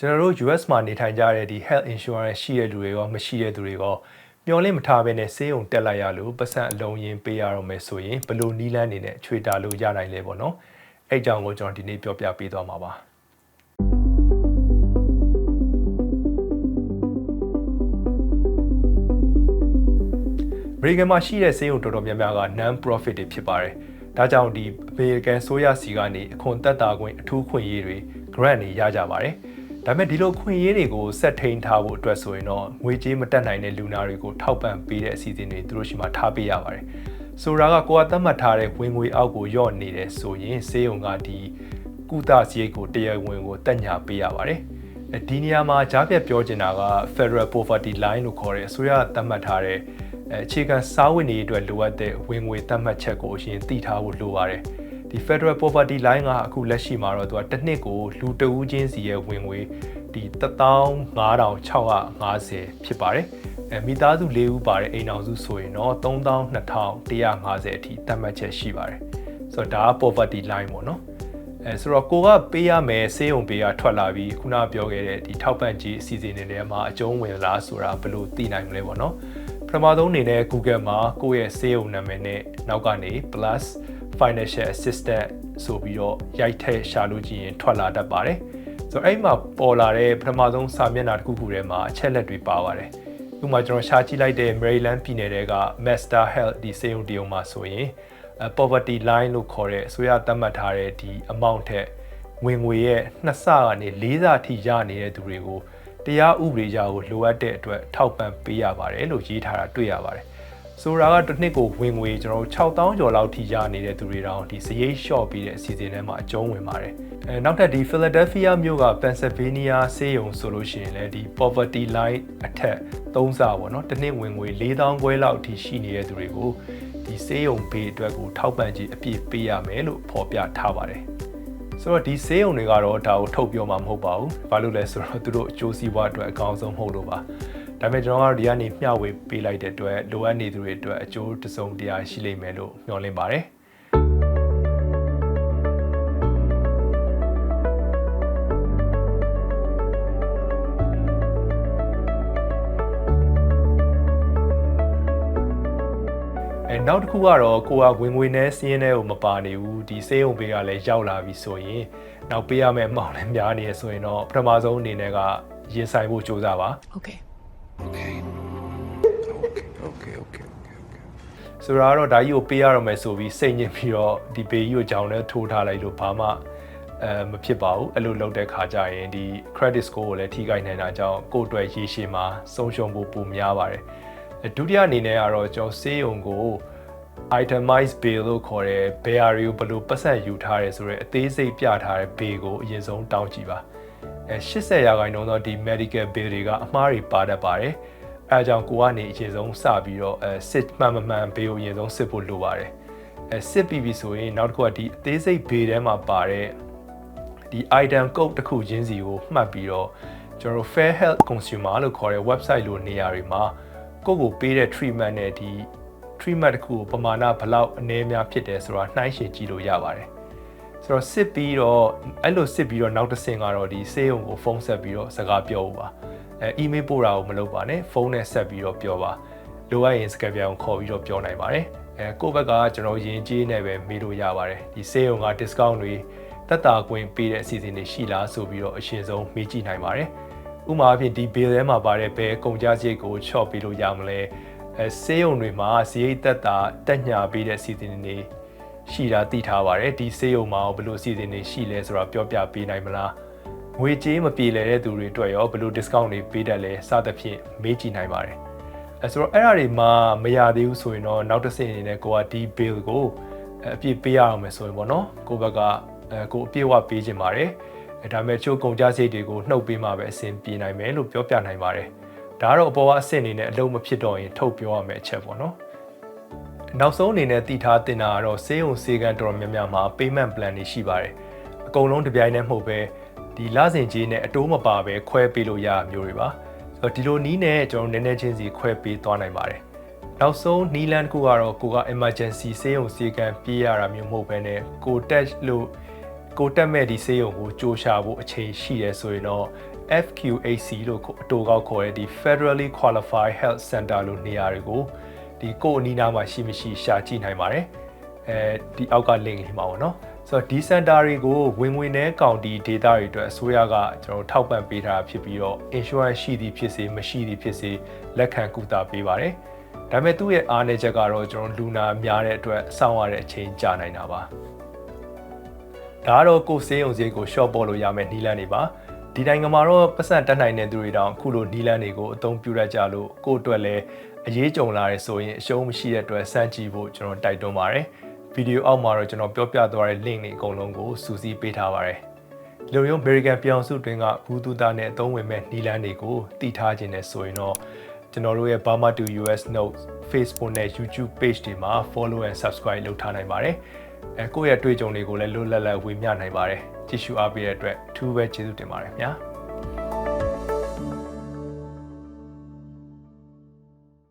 ကျွန်တော်တို့ US မှာနေထိုင်ကြတဲ့ဒီ health insurance ရှိတဲ့လူတွေရောမရှိတဲ့သူတွေရောမျောလင့်မထားဘဲနဲ့ဆေးရုံတက်လိုက်ရလို့ပတ်စံအလုံးရင်းပေးရတော့မယ်ဆိုရင်ဘယ်လိုနီးလန်းနေနဲ့ချွေတာလို့ရနိုင်လဲပေါ့နော်အဲ့အကြောင်းကိုကျွန်တော်ဒီနေ့ပြောပြပေးသွားမှာပါအမေရိကန်မှာရှိတဲ့ဆေးရုံတော်တော်များများက non profit တွေဖြစ်ပါတယ်။ဒါကြောင့်ဒီအမေရိကန်ဆိုရစီကနေအခွန်သက်သာခွင့်အထူးခွင့်ရေးတွေ grant တွေရကြပါတယ်။ ဒါပေမဲ့ဒီလိုခွင့်ရေးတွေကိုဆက်ထိန်ထားဖို့အတွက်ဆိုရင်တော့ငွေကြေးမတက်နိုင်တဲ့လူနာတွေကိုထောက်ပံ့ပေးတဲ့အစီအစဉ်တွေသူတို့ရှိမှထားပေးရပါတယ်။ဆိုတာကကိုယ်ကသတ်မှတ်ထားတဲ့ဝင်ငွေအောက်ကိုညော့နေတယ်ဆိုရင်ဆေးရုံကဒီကုသစရိတ်ကိုတရားဝင်ကိုတက်ညာပေးရပါတယ်။ဒီနေရာမှာကြားပြတ်ပြောချင်တာက Federal Poverty Line လို့ခေါ်တဲ့အစိုးရသတ်မှတ်ထားတဲ့အခြေခံစားဝတ်နေရေးအတွက်လိုအပ်တဲ့ဝင်ငွေသတ်မှတ်ချက်ကိုအရင်သိထားဖို့လိုပါတယ် ဒီ Federal Poverty Line ကအခုလက်ရှိမှာတော့သူကတစ်နှစ်ကိုလူတဦးချင်းစီရဲ့ဝင်ငွေဒီ15650ဖြစ်ပါတယ်အဲမိသားစု၄ဦးပါတဲ့အိမ်အောင်စုဆိုရင်တော့32150အထိသတ်မှတ်ချက်ရှိပါတယ်ဆိုတော့ဒါက poverty line ပေါ့နော်အဲဆိုတော့ကိုကပေးရမယ်စေးုံပေးရထွက်လာပြီးခုနပြောခဲ့တဲ့ဒီထောက်ပံ့ကြီးအစီအစဉ်တွေထဲမှာအကျုံးဝင်လားဆိုတာဘယ်လိုသိနိုင်မလဲပေါ့နော်ပထမဆုံးအနေနဲ့ Google မှာကိုယ့်ရဲ့စေးုံနာမည်နဲ့နောက်ကနေ plus financial assistant ဆိုပြီးတော့ရိုက်ထည့်ရှာလို့ကြည့်ရင်ထွက်လာတတ်ပါတယ်ဆိုတော့အဲ့မှာပေါ်လာတဲ့ပထမဆုံးစာမျက်နှာတစ်ခုခုထဲမှာအချက်လက်တွေပါပါတယ်ဥပမာကျွန်တော်ရှာကြည့်လိုက်တဲ့ Maryland ပြည်နယ်က Master Health ဒီစေုံတရုံမှာဆိုရင် poverty line လို့ခေါ်တဲ့အစိုးရသတ်မှတ်ထားတဲ့ဒီ amount ထက်ဝင်ငွေရဲ့နှစ်ဆကနေ၄ဆအထိရနေတဲ့သူတွေကိုတရားဥပဒေကြောကိုလိုအပ်တဲ့အတွက်ထောက်ပံ့ပေးရပါတယ်လို့ရေးထားတာတွေ့ရပါတယ် ဆိုတာကတစ်နှစ်ကိုဝင်ငွေကျွန်တော်6000ကျော်လောက်ထိရနေတဲ့သူတွေတောင်ဒီစရိတ်လျှော့ပြီးတဲ့အစီအစဉ်ထဲမှာအကျုံးဝင်ပါတယ်အဲနောက်ထပ်ဒီ Philadelphia မြို့က Pennsylvania ဆေးရုံဆိုလို့ရှိရင်လည်းဒီ poverty line အထက်3ဆပေါ့နော်တစ်နှစ်ဝင်ငွေ4000ခွဲလောက်ထိရှိနေတဲ့သူတွေကိုဒီဆေးရုံဘေးအတွက်ကိုထောက်ပံ့ခြင်းအပြည့်ပေးရမယ်လို့ဖော်ပြထားပါတယ်ဆိုတော့ဒီဆေးရုံတွေကတော့ဒါကိုထုတ်ပြောမှာမဟုတ်ပါဘူး။ဘာလို့လဲဆိုတော့သူတို့အကျိုးစီးပွားအတွက်အကောင်းဆုံးမဟုတ်လို့ပါ။ ဒါပေမဲ့ကျွန်တော်ကတော့ဒီကနေမျှဝေပေးလိုက်တဲ့အတွက်လိုအပ်နေသူတွေအတွက်အကျိုးတစုံတရာရှိလိမ့်မယ်လို့မျှော်လင့်ပါတယ်။အဲနောက်တစ်ခုကတော့ကိုကဝင်ငွေနဲ့စီးရင်တဲ့ကိုမပါနေဘူးဒီစေးုံပေးကလည်းရောက်လာပြီဆိုရင်နောက်ပေးရမယ့်အမောင်လည်းများနေရဆိုရင်တော့ပထမဆုံးအနေနဲ့ကရင်ဆိုင်ဖို့ကြိုးစားပါ Okay. Okay. Okay, okay, okay, okay. ဆိုတော့ဒါကြီးကိုပေးရတော့မယ်ဆိုပြီးစိတ်ညစ်ပြီးတော့ဒီပေကြီးကိုကြောင်နဲ့ထိုးထားလိုက်လို့ဘာမှအဲမဖြစ်ပါဘူးအဲ့လိုလုပ်တဲ့ခါကျရင်ဒီ credit score ကိုလည်းထိခိုက်နိုင်တာကြောင့်ကိုယ့်အတွက်ရေရှည်မှာဆုံးရှုံးဖို့ပိုများပါတယ်ဒုတိယအနေနဲ့ကတော့ကျွန်တော်စေးရုံကို itemize bill လို့ခေါ်တဲ့ bear တွေကိုဘယ်လိုပတ်စံယူထားရဲဆိုတော့အသေးစိတ်ပြထားတဲ့ bill ကိုအရင်ဆုံးတောင်းကြည့်ပါ အဲ80ရာခိုင်နှုန်းသောဒီ medical bill တွေကအမှားတွေပါတတ်ပါတယ်အဲအကြောင်းကိုကနေအရင်ဆုံးစပြီးတော့အဲစစ်မှန်မမှန် bill ကိုအရင်ဆုံးစစ်ဖို့လိုပါတယ်အဲစစ်ပြီးပြီဆိုရင်နောက်တစ်ခုကဒီအသေးစိတ် bill ထဲမှာပါတဲ့ဒီ item code တစ်ခုချင်းစီကိုမှတ်ပြီးတော့ကျွန်တော်တို့ Fair Health Consumer လို့ခေါ်တဲ့ website လိုနေရာတွေမှာကိုယ့်ကိုပေးတဲ့ treatment နဲ့ဒီ treatment တစ်ခုကိုပမာဏဘလောက်အနည်းများဖြစ်တယ်ဆိုတာနှိုင်းယှဉ်ကြည့်လို့ရပါတယ် ဆိုတော့စစ်ပြီးတော့အဲ့လိုစစ်ပြီးတော့နောက်တစ်ဆင့်ကတော့ဒီစေးုံကိုဖုန်းဆက်ပြီးတော့စကားပြောဖို့ပါအဲ email ပို့တာကိုမလုပ်ပါနဲ့ဖုန်းနဲ့ဆက်ပြီးတော့ပြောပါလိုအပ်ရင်စကပြန်ကိုခေါ်ပြီးတော့ပြောနိုင်ပါတယ်အဲကိုယ့်ဘက်ကကျွန်တော်ယဉ်ကျေးနဲ့ပဲမေးလို့ရပါတယ်ဒီစေးုံက discount တွေတက်တာကွင်းပေးတဲ့အစီအစဉ်တွေရှိလားဆိုပြီးတော့အရှင်ဆုံးမေးကြည့်နိုင်ပါတယ်ဥပမာအဖြစ်ဒီ bill ထဲမှာပါတဲ့ဘယ်ကုန်ကြစရိတ်ကို short ပေးလို့ရမလဲအဲဆေးရုံတွေမှာစရိတ်သက်တာတက်ညာပေးတဲ့စီစဉ်တွေ ရှိတာသိထားပါတယ်ဒီဆေးရုံမှာဘယ်လိုစီစဉ်တွေရှိလဲဆိုတာပြောပြပေးနိုင်မလားငွေကြေးမပြေလည်တဲ့သူတွေအတွက်ရောဘယ်လို discount တွေပေးတတ်လဲစသဖြင့်မေးကြည့်နိုင်ပါတယ်အဲဆိုတော့အဲ့ဒါတွေမှမရသေးဘူးဆိုရင်တော့နောက်တစ်ဆင့်အနေနဲ့ကိုကဒီ bill ကိုအပြည့်ပေးရအောင်မယ်ဆိုရင်ပေါ့နော်ကိုဘက်ကအဲကိုအပြည့်ဝပေးခြင်းပါတယ်အဲဒါပေမဲ့ချိုးကုန်ကြစရိတ်တွေကိုနှုတ်ပေးမှပဲအဆင်ပြေနိုင်မယ်လို့ပြောပြနိုင်ပါတယ်ဒါကတော့အပေါ်ကအဆင့်အနေနဲ့အလုံးမဖြစ်တော့ရင်ထုတ်ပြောရမယ့်အချက်ပေါ့နော် နောက်ဆုံးအနေနဲ့တည်ထားတင်တာကတော့စေးုံစေကန်တော်တော်များများမှာ payment plan တွေရှိပါတယ်အကုန်လုံးတစ်ပြိုင်တည်းမဟုတ်ပဲဒီလစဉ်ကြီးနဲ့အတိုးမပါပဲခွဲပေးလို့ရမျိုးတွေပါဆိုတော့ဒီလိုနီးနဲ့ကျွန်တော်နည်းနည်းချင်းစီခွဲပေးသွားနိုင်ပါတယ်နောက်ဆုံးနီးလန်တစ်ခုကတော့ကိုက emergency စေးုံစေကန်ပြေးရတာမျိုးမဟုတ်ဘဲနဲ့ကိုတက်လို့ကိုတက်မဲ့ဒီဆေးရုံကိုစ조사ဖို့အချိန်ရှိရဲဆိုရင်တော့ FQAC လို့အတိုကောက်ခေါ်တဲ့ဒီ Federally Qualified Health Center လို့နေရာတွေကို ဒီကိုအနီးနားမှာရှိမရှိရှာကြည့်နိုင်ပါတယ်အဲဒီအောက်က link လေးမှာပေါ့နော်ဆိုတော့ဒီ center တွေကိုဝင်ဝင်နဲ့ကောင်တီ data တွေအတွက်အစိုးရကကျွန်တော်ထောက်ပံ့ပေးထားတာဖြစ်ပြီးတော့ insurance ရှိသည်ဖြစ်စေမရှိသည်ဖြစ်စေလက်ခံကူတာပေးပါတယ်ဒါပေမဲ့သူ့ရဲ့အားနည်းချက်ကတော့ကျွန်တော်လူနာများတဲ့အတွက်စောင့်ရတဲ့အချိန်ကြာနိုင်တာပါဒါကတော့ကိုယ်စေးုံစည်းကို short ပေါ်လို့ရမယ်နီလန်းတွေပါဒီနိုင်ငံမှာတော့ပတ်စံတက်နိုင်တဲ့သူတွေတောင်အခုလိုနီလန်းတွေကိုအသုံးပြုရကြလို့ကိုယ့်အတွက်လည်း အရေးကြုံလာတယ်ဆိုရင်အရှုံးမရှိတဲ့အတွက်စမ်းကြည့်ဖို့ကျွန်တော်တိုက်တွန်းပါတယ်ဗီဒီယိုအောက်မှာတော့ကျွန်တော်ပြောပြသွားတဲ့ link တွေအကုန်လုံးကိုစူးစီးပေးထားပါတယ်လူမျိုး American ပြောင်စုတွင်ကဘူးတူတာနဲ့အသုံးဝင်မဲ့နီလန်းတွေကိုတည်ထားခြင်းနဲ့ဆိုရင်တော့ကျွန်တော်တို့ရဲ့ Burma to US Notes Facebook နဲ့ YouTube page တွေမှာ follow and subscribe လုပ်ထားနိုင်ပါတယ်အဲကိုယ့်ရဲ့အတွေ့အကြုံတွေကိုလည်းလွတ်လပ်လပ်ဝေမျှနိုင်ပါတယ်ကြည့်ရှုအားပေးတဲ့အတွက်အထူးပဲကျေးဇူးတင်ပါတယ်ခင်ဗျာ